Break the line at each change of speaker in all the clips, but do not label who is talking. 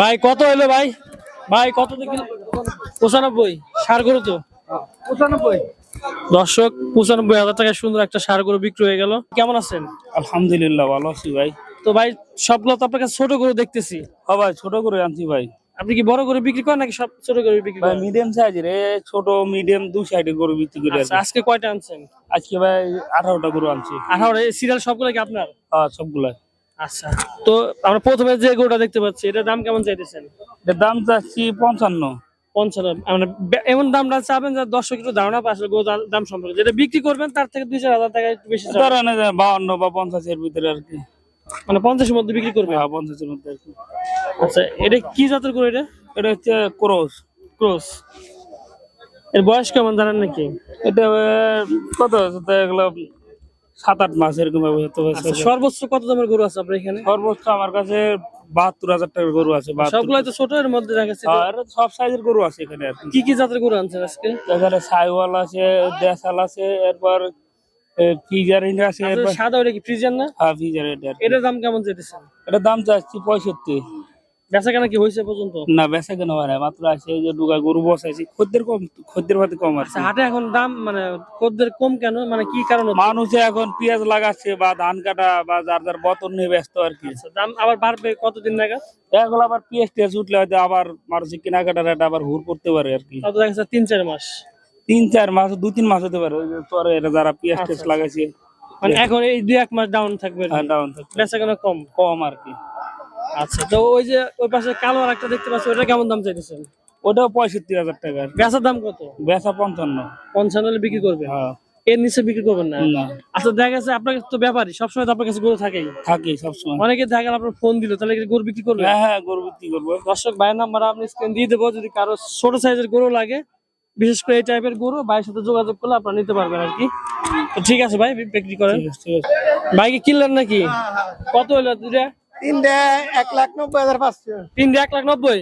ভাই কত হলো ভাই? ভাই কত পঁচানব্বই। সার গরু তো?
পঁচানব্বই।
দর্শক পঁচানব্বই হাজার টাকা সুন্দর একটা সার গরু বিক্রি হয়ে গেল। কেমন আছেন?
আলহামদুলিল্লাহ ভালো আছি ভাই।
তো ভাই সবগুলো তো আপনার কাছে ছোট গরু দেখতেছি।
ও ভাই ছোট করে আনছি ভাই।
আপনি কি বড় করে বিক্রি করেন নাকি সব ছোট করে বিক্রি
ভাই
করেন?
মিডিয়াম সাইজের এ ছোট মিডিয়াম দু সাইডে গরু বিক্রি করে
আচ্ছা, আজকে কয়টা আনছেন?
আজকে ভাই আঠারোটা গরু আনছি।
আঠারো সিরিয়াল সবগুলো কি আপনার?
হ্যাঁ সবগুলা
আচ্ছা। তো আমরা প্রথমে যে গরুটা দেখতে পাচ্ছি এটার দাম কেমন চাইতেছেন?
এটার দাম চাচ্ছি পঞ্চান্ন।
পঞ্চান্ন। মানে এমন দামটা চাবেন যে দর্শক একটু ধারণা পায় আসলে দাম- সম্পর্কে। যেটা বিক্রি করবেন তার থেকে দুই চার হাজার টাকা একটু বেশি
বাউন্ন বা পঞ্চাশের ভিতরে আর কি।
মানে পঞ্চাশের মধ্যে বিক্রি করবে
হ্যাঁ পঞ্চাশের মধ্যে আর কি।
আচ্ছা এটা কি জাতের গরু এটা?
এটা হচ্ছে ক্রোস।
ক্রস। এর বয়স কেমন জানেন নাকি?
এটা কত এগুলো সাত আট মাস এরকম
আচ্ছা, সর্বোচ্চ কত দামের গরু আছে আপনার এখানে?
সর্বোচ্চ আমার কাছে বাহাত্তর হাজার টাকার গরু আছে
সবগুলাই তো ছোট এর মধ্যে রাখেছে
আর সব সাইজের গরু আছে এখানে আর কি।
কি জাতের গরু আনছেন আজকে?
এখানে সাইওয়াল আছে দেশাল আছে এরপর আছে
সাদা ওটা কি ফ্রিজার না?
হ্যাঁ।
এটার দাম কেমন যেতেছে
এটার দাম চাচ্ছি পঁয়ষট্টি।
বেচা কেনা কি হয়েছে পর্যন্ত?
না বেচা কেন হয় না? মাত্র আছে এই যে ডুগা গরু বসাইছি। খদ্দের কম খদ্দের ভাতে কম আছে
আচ্ছা হাটে এখন দাম মানে খদ্দের কম কেন? মানে কি কারণ?
মানুষে এখন পেঁয়াজ লাগাচ্ছে বা ধান কাটা বা যার যার বতন নিয়ে ব্যস্ত আর কি।
আচ্ছা, দাম আবার বাড়বে কতদিন নাগাদ?
এগুলো আবার পেঁয়াজ টেয়াজ উঠলে হয়তো আবার মানুষের কেনাকাটার একটা আবার হুর করতে পারে আর কি।
তিন চার মাস।
তিন চার মাস দু তিন মাস হতে পারে। ওই যে তোর যারা পেঁয়াজ টেয়াজ
আচ্ছা।
লাগাইছে।
মানে এখন এই দুই এক মাস ডাউন থাকবে
ডাউন থাকবে।
বেচা কেনা কম?
কম আর কি।
আচ্ছা তো ওই যে ওই পাশে কালো আর একটা দেখতে পাচ্ছি ওটা কেমন দাম চাইতেছেন?
ওটাও পঁয়ষট্টি হাজার টাকা
বেচার দাম কত?
বেচা পঞ্চান্ন।
পঞ্চান্ন হলে বিক্রি করবে?
হ্যাঁ।
এর নিচে বিক্রি করবেন না? আচ্ছা দেখা গেছে আপনার তো ব্যাপারই সবসময় তো আপনার কাছে গরু থাকেই।
থাকি সবসময়।
অনেকে দেখা গেল আপনার ফোন দিল তাহলে কি গরু বিক্রি করবে?
হ্যাঁ হ্যাঁ গরু বিক্রি করব।
দর্শক ভাইয়ের নাম্বার আপনি স্ক্রিন দিয়ে দেবো যদি কারও ছোট সাইজের গরু লাগে বিশেষ করে এই টাইপের গরু ভাইয়ের সাথে যোগাযোগ করলে আপনারা নিতে পারবেন আর কি। তো ঠিক আছে ভাই বিক্রি করেন।
ঠিক আছে,
ভাইকে কিনলেন নাকি? কত হলো দুটা
তিনটে এক লাখ নব্বই হাজার পাঁচশো।
তিনটে এক লাখ নব্বই?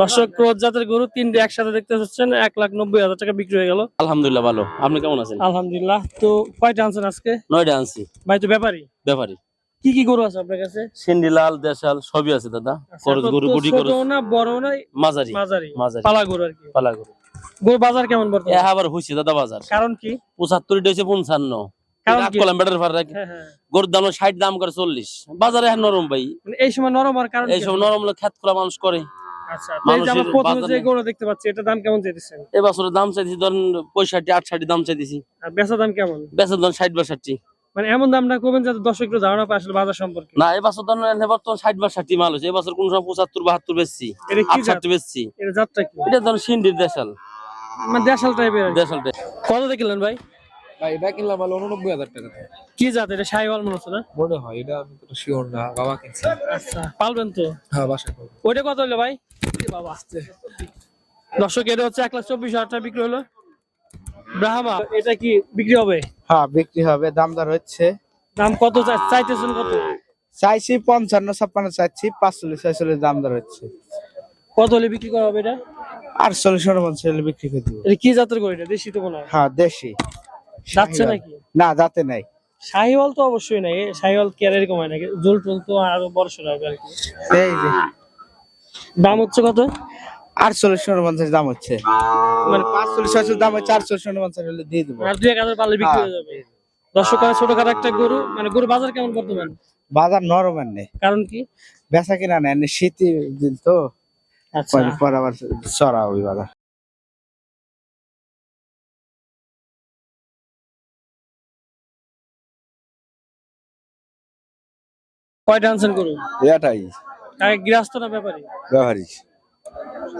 দর্শক ক্রোধ জাতের গরু তিনটে একসাথে দেখতে পাচ্ছেন এক লাখ নব্বই হাজার টাকা বিক্রি হয়ে গেল।
আলহামদুলিল্লাহ ভালো। আপনি কেমন আছেন?
আলহামদুলিল্লাহ। তো কয়টা আনছেন আজকে?
নয়টা আনছি।
ভাই তো ব্যাপারী?
ব্যাপারী।
কি কি গরু আছে আপনার কাছে?
সিন্ডিলাল দেশাল সবই আছে দাদা। খরচ গরু গুটি গরু।
না বড় না?
মাঝারি।
মাঝারি।
মাঝারি।
পালা গরু আর কি।
পালা গরু।
গরু বাজার কেমন বর্তমানে?
আবার হইছে দাদা বাজার।
কারণ কি?
পঁচাত্তর হয়েছে পঞ্চান্ন? কলাম বেটার ফার রাখি
হ্যাঁ হ্যাঁ।
গরুর দাম ষাট দাম করে চল্লিশ। বাজারে নরম ভাই।
মানে এই সময় নরম আর কারণ
এই? সব নরম খোলা মানুষ করে।
আচ্ছা দাম
দাম চাইছি ধরেন পঁয়ষট্টি আটষট্টি দাম চাইতেছি।
আর বেচা দাম কেমন?
বেচার ধরেন ষাট বাষট্টি।
মানে এমন দাম না করবেন যাতে দর্শক একটু ধারণা পায় আসলে বাজার সম্পর্কে।
না এবছর ধরেন এনে বর্তমান ষাট মাল হচ্ছে এবছর কোন সময় পঁচাত্তর বাহাত্তর বেচছি। আটষট্টি বেচছি।
এটা জাতটা কি?
এটা ধরেন সিন্ডির দেশাল।
মানে দেশাল টাইপের
দেশাল
কত দেখলেন ভাই?
ভাই এটা কিনলাম ভালো উননব্বই হাজার টাকা।
কি জাত এটা? শাহিওয়াল মনে হচ্ছে না?
মনে হয় এটা আমি তো শিওর না বাবা কিনছে।
আচ্ছা পালবেন তো?
হ্যাঁ বাসায় পাবো
ওইটা কত হলো ভাই? বাবা আসছে। দর্শক এটা হচ্ছে এক লাখ চব্বিশ হাজার টাকা বিক্রি হলো। ব্রাহ্মা এটা কি বিক্রি হবে?
হ্যাঁ বিক্রি হবে। দাম দর হচ্ছে।
দাম কত চাই- চাইতেছেন কত?
চাইছি পঞ্চান্ন ছাপ্পান্ন চাইছি পাঁচচল্লিশ ছয়চল্লিশ দাম দর হচ্ছে।
কত হলে বিক্রি করা হবে এটা?
আটচল্লিশ উনপঞ্চাশ হলে বিক্রি করে দিব।
এটা কি জাতের গরু এটা? দেশি তো মনে হয়।
হ্যাঁ দেশি।
যাচ্ছে নাকি?
না যাতে নাই।
শাহিওয়াল তো অবশ্যই নাই। শাহিওয়াল কি আর এরকম হয় নাকি? জোল টোল তো আরও বড় সড় হবে আর কি।
এই যে।
দাম হচ্ছে কত?
আটচল্লিশ উনপঞ্চাশ দাম হচ্ছে। মানে পাঁচচল্লিশ ছয়চল্লিশ দাম হচ্ছে আটচল্লিশ উনপঞ্চাশ হলে দিয়ে দেবো।
আর দুই এক হাজার পারলে বিক্রি হয়ে যাবে। দর্শক ছোটখাটো একটা গরু মানে গরু বাজার কেমন বর্তমান?
বাজার নরম নেই
কারণ কি?
বেচা কিনা নেই শীতের দিন তো।
আচ্ছা।
পরে পরে আবার চড়া হবে বাজার।
কয়টা আনছেন গরু?
এটাই
গৃহস্থ না ব্যাপারী?
ব্যবহারিক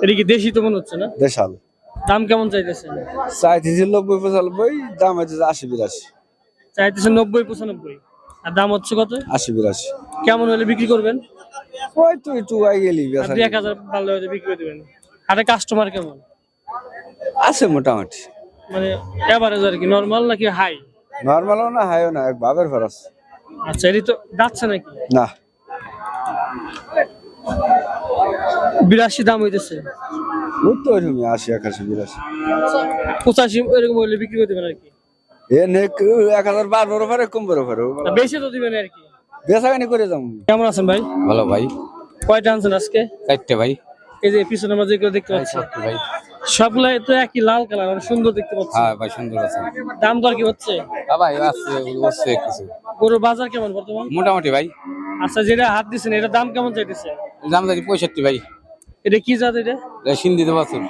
এটা কি দেশি তো মনে হচ্ছে না?
দেশাল।
দাম কেমন চাইতেছেন?
চাইতেছি নব্বই পঁচানব্বই দাম হচ্ছে আশি বিরাশি।
চাইতেছেন নব্বই পঁচানব্বই। আর দাম হচ্ছে কত?
আশি বিরাশি।
কেমন হলে বিক্রি করবেন?
ওই তো একটু আই গেলি
আর দুই এক হাজার পারলে হয়তো বিক্রি করে দেবেন। হাটে কাস্টমার কেমন?
আছে মোটামুটি।
মানে এভারেজ আর কি নর্মাল নাকি হাই
নর্মালও না হাইও না এক বাবের খরচ।
আচ্ছা এটি তো যাচ্ছে নাকি?
না।
বিরাশি দাম হইতেছে।
ওই তো ওইরকমই আশি একাশি বিরাশি।
পঁচাশি এরকম হলে বিক্রি করে দেবেন আর কি।
এ এক হাজার
বেশি তো দিবেন আর কি।
বেচা কেন করে যাব।
কেমন আছেন ভাই?
ভালো ভাই।
কয়টা আনছেন আজকে?
চারটে ভাই।
এই যে পিছনে আমরা যেগুলো দেখতে পাচ্ছি।
ভাই।
সবগুলাই তো একই লাল কালার অনেক সুন্দর দেখতে পাচ্ছি।
হ্যাঁ ভাই সুন্দর আছে।
দাম দর কি হচ্ছে?
হ্যাঁ ভাই আছে হচ্ছে কিছু।
গরুর বাজার কেমন বর্তমান?
মোটামুটি ভাই।
আচ্ছা যেটা হাত দিচ্ছেন এটা দাম কেমন চাইতেছে?
দাম যাচ্ছে পঁয়ষট্টি ভাই।
এটা কি জাত এটা?
এটা সিন্ধি তো বছর।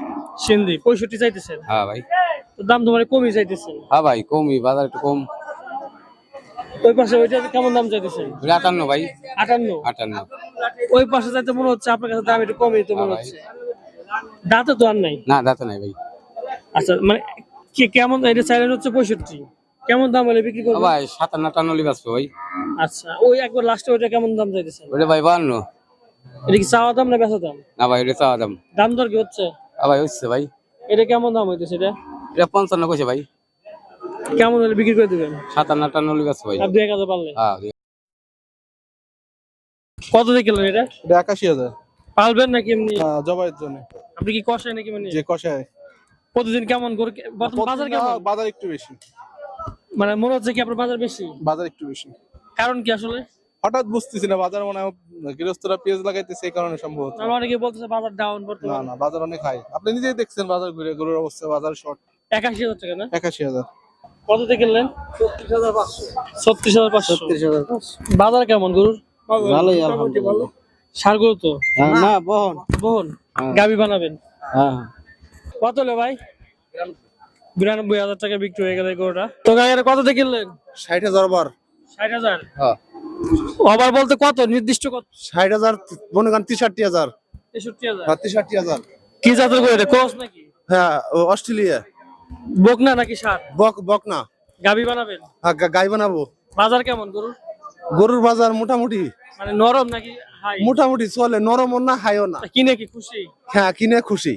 সিন্ধি পঁয়ষট্টি চাইতেছেন?
হ্যাঁ ভাই।
তো দাম তোমার কমই চাইতেছেন
হ্যাঁ ভাই কমই বাজার একটু কম।
ওই পাশে ওইটা কেমন দাম চাইতেছেন?
আটান্ন ভাই।
আটান্ন?
আটান্ন।
ওই পাশে যাইতে মনে হচ্ছে আপনার কাছে দাম একটু কমই তো মনে
হ্যাঁ
হচ্ছে। দাঁতে তো আর নাই?
না দাঁতে নাই ভাই।
আচ্ছা মানে কি কেমন এটা চাইলেন হচ্ছে পঁয়ষট্টি? কেমন দাম হলে বিক্রি করবেন?
ভাই সাতান্ন আটান্ন লি বাঁচবো ভাই।
আচ্ছা ওই একবার লাস্টে ওইটা কেমন দাম চাইতেছেন?
ওটা ভাই বান্ন
এটা কি চাওয়া দাম না বেচা দাম?
না ভাই ওটা চাওয়া দাম।
দাম দর কি হচ্ছে?
ভাই হচ্ছে ভাই।
এটা কেমন দাম হইতেছে এটা?
এটা পঞ্চান্ন কইছে ভাই।
কেমন হলে বিক্রি করে দিবেন?
সাতান্ন আটান্ন লি বাঁচবো ভাই।
দুই এক হাজার পারলে
হ্যাঁ
কত দিয়ে কিনলেন এটা?
এটা একাশি হাজার।
পালবেন নাকি এমনি?
জবাইয়ের জন্য।
আপনি কি কষায় নাকি মানে?
যে কষায়।
প্রতিদিন কেমন করে বাজার কেমন?
বাজার একটু বেশি।
মানে মনে হচ্ছে কি আপনার বাজার বেশি?
বাজার একটু বেশি।
কারণ কি আসলে?
হঠাৎ বুঝতেছি না বাজার মনে হয় গৃহস্থরা পেঁয়াজ লাগাইতেছে এই কারণে সম্ভবত।
আমরা অনেকে বলতেছে বাজার ডাউন
না না বাজার অনেক হাই আপনি নিজেই দেখছেন বাজার ঘুরে গরুর অবস্থা বাজার শর্ট
একাশি হাজার টাকা না?
একাশি হাজার।
কত দিয়ে কিনলেন? ছত্রিশ হাজার পাঁচশো। বাজার কেমন গরুর?
ভালোই আলহামদুলিল্লাহ।
সার গরু তো
না। বহন।
বহন? গাবি বানাবেন?
হ্যাঁ
কত হলো ভাই? বিরানব্বই হাজার টাকা বিক্রি হয়ে গেল গরুটা। তো গাড়ি কত দিয়ে কিনলেন?
ষাট হাজার বার
ষাট হাজার?
হ্যাঁ।
আবার বলতে কত? নির্দিষ্ট কত?
ষাট হাজার মনে করেন তিষট্টি হাজার।
তেষট্টি হাজার?
হ্যাঁ হাজার।
কি জাতের গরু এটা? ক্রস নাকি?
হ্যাঁ ও অস্ট্রেলিয়া।
বকনা নাকি সার?
বক বক না
গাবি বানাবেন?
হ্যাঁ, গাই বানাবো।
বাজার কেমন গরুর?
গরুর বাজার মোটামুটি।
মানে নরম নাকি?
মোটামুটি চলে নরমও না হাইও না।
কিনে কি খুশি?
হ্যাঁ কিনে খুশি।